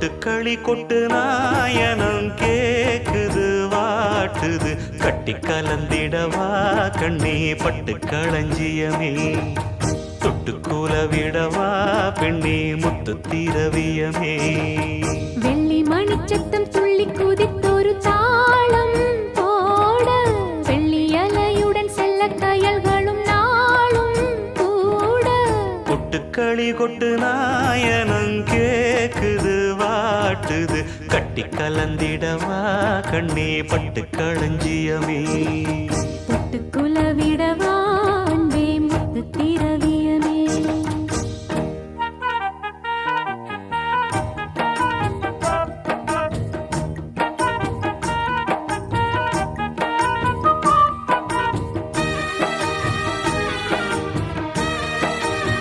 கொட்டுக்களி கொட்டு நாயனம் கேக்குது வாட்டுது. கட்டி கலந்திடவா கண்ணே பட்டு களஞ்சியமே. தொட்டுக்கூல விடவா பெண்ணே முத்து திரவியமே. வெள்ளி மணிச்சத்தம் துள்ளி குதித்தொரு தாளம் போட வெள்ளி அலையுடன் செல்ல கயல்களும் நாளும் கூட. கொட்டுக்களி கொட்டு கேக்குது காட்டுது. கட்டி கலந்திடவா? கண்ணே பட்டு களஞ்சியமே.